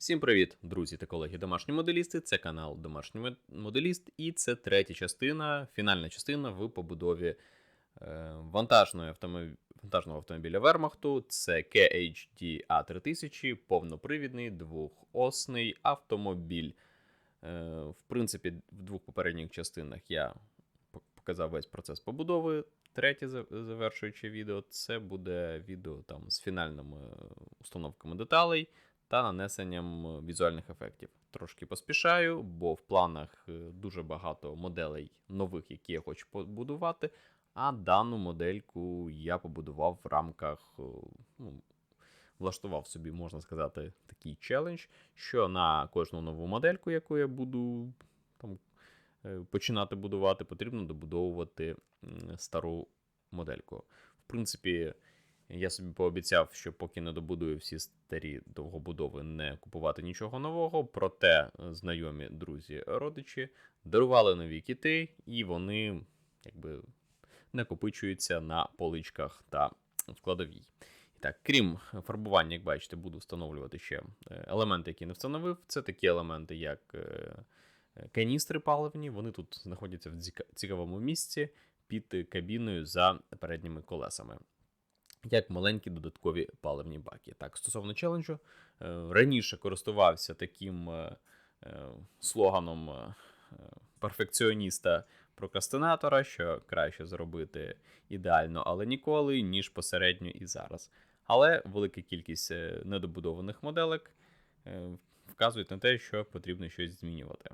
Всім привіт, друзі та колеги домашні моделісти. Це канал Домашній Моделіст, і це третя частина, фінальна частина в побудові е, вантажної автомобі... вантажного автомобіля Вермахту. Це KHD A3000, повнопривідний двохосний автомобіль. Е, в принципі, в двох попередніх частинах я показав весь процес побудови. Третє за- завершуюче відео це буде відео там з фінальними установками деталей та нанесенням е, візуальних ефектів. Трошки поспішаю, бо в планах е, дуже багато моделей нових, які я хочу побудувати. А дану модельку я побудував в рамках, е, ну, влаштував собі, можна сказати, такий челендж, що на кожну нову модельку, яку я буду там, починати будувати, потрібно добудовувати стару модельку. В принципі, я собі пообіцяв, що поки не добудую всі старі довгобудови, не купувати нічого нового. Проте е, знайомі друзі, родичі дарували нові кіти, і вони якби накопичуються на поличках та в кладовій. І так, крім фарбування, як бачите, буду встановлювати ще е, елементи, які не встановив. Це такі елементи, як е, каністри паливні. Вони тут знаходяться в цікавому місці під кабіною за передніми колесами як маленькі додаткові паливні баки. Так, стосовно челенджу, е, раніше користувався таким е, е, слоганом е, е, перфекціоніста прокрастинатора, що краще зробити ідеально, але ніколи, ніж посередньо і зараз. Але велика кількість недобудованих моделек вказують на те, що потрібно щось змінювати.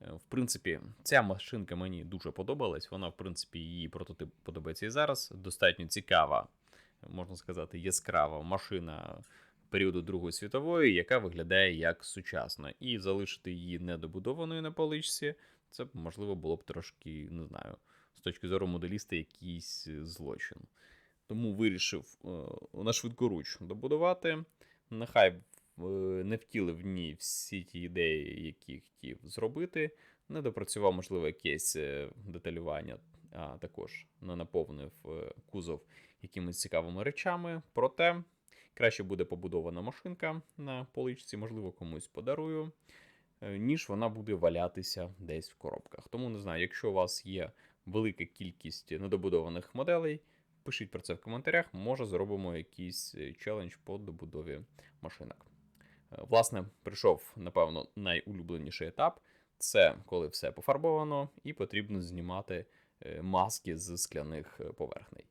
В принципі, ця машинка мені дуже подобалась. Вона, в принципі, її прототип подобається і зараз. Достатньо цікава, можна сказати, яскрава машина періоду Другої світової, яка виглядає як сучасна. І залишити її недобудованою на поличці, це можливо було б трошки, не знаю, з точки зору моделіста, якийсь е, злочин. Тому вирішив е, на швидкоруч добудувати. Нехай е, не втілив в ній всі ті ідеї, які хотів зробити. Не допрацював, можливо, якесь деталювання, а також не наповнив кузов якимись цікавими речами. Проте краще буде побудована машинка на поличці, можливо, комусь подарую, е, ніж вона буде валятися десь в коробках. Тому не знаю, якщо у вас є велика кількість недобудованих моделей, пишіть про це в коментарях. Може, зробимо якийсь е, челендж по добудові машинок. Е, Власне, прийшов, напевно, найулюбленіший етап. Це коли все пофарбовано, і потрібно знімати маски з скляних поверхней.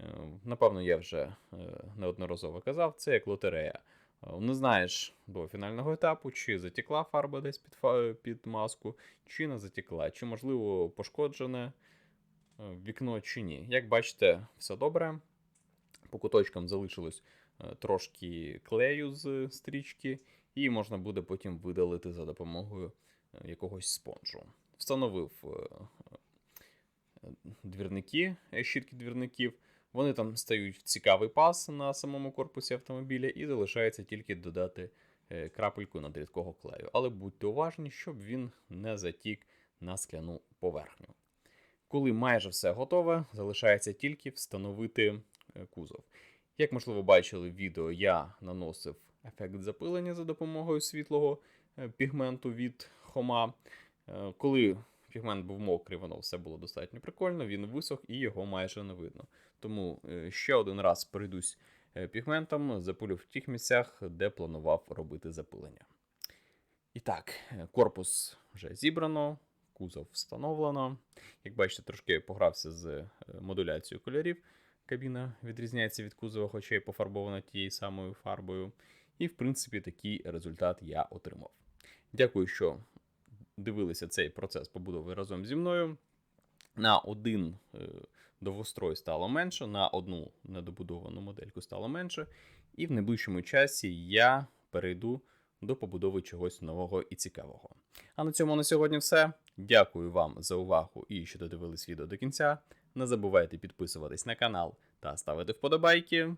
Е, Напевно, я вже е, неодноразово казав, це як лотерея. Е, Не знаєш до фінального етапу, чи затекла фарба десь під, під маску, чи не затекла, чи, можливо, пошкоджене вікно, чи ні. Як бачите, все добре. По куточкам залишилось трошки клею з стрічки, і можна буде потім видалити за допомогою якогось спонжу. Встановив двірники, щітки двірників. Вони там стають цікавий пас на самому корпусі автомобіля, і залишається тільки додати е, крапельку над рідкого клею. Але будьте уважні, щоб він не затік на скляну поверхню. Коли майже все готове, залишається тільки встановити е, кузов. Як можливо бачили в відео, я наносив ефект запилення за допомогою світлого е, пігменту від Хома. Коли пігмент був мокрий, воно все було достатньо прикольно, він висох і його майже не видно. Тому е, ще один раз пройдусь е, пігментом, запилю в тих місцях, де планував робити запилення. І так, е, корпус вже зібрано, кузов встановлено. Як бачите, трошки погрався з модуляцією кольорів. Кабіна відрізняється від кузова, хоча й пофарбована тією самою фарбою. І, в принципі, такий результат я отримав. Дякую, що дивилися цей процес побудови разом зі мною. На один е, довгострой стало менше, на одну недобудовану модельку стало менше. І в найближчому часі я перейду до побудови чогось нового і цікавого. А на цьому на сьогодні все. Дякую вам за увагу і що додивились відео до кінця. Не забувайте підписуватись на канал та ставити вподобайки.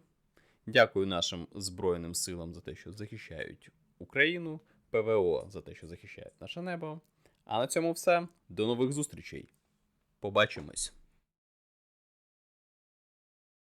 Дякую нашим Збройним силам за те, що захищають Україну, ПВО за те, що захищають наше небо. А на цьому все. До нових зустрічей. Побачимось!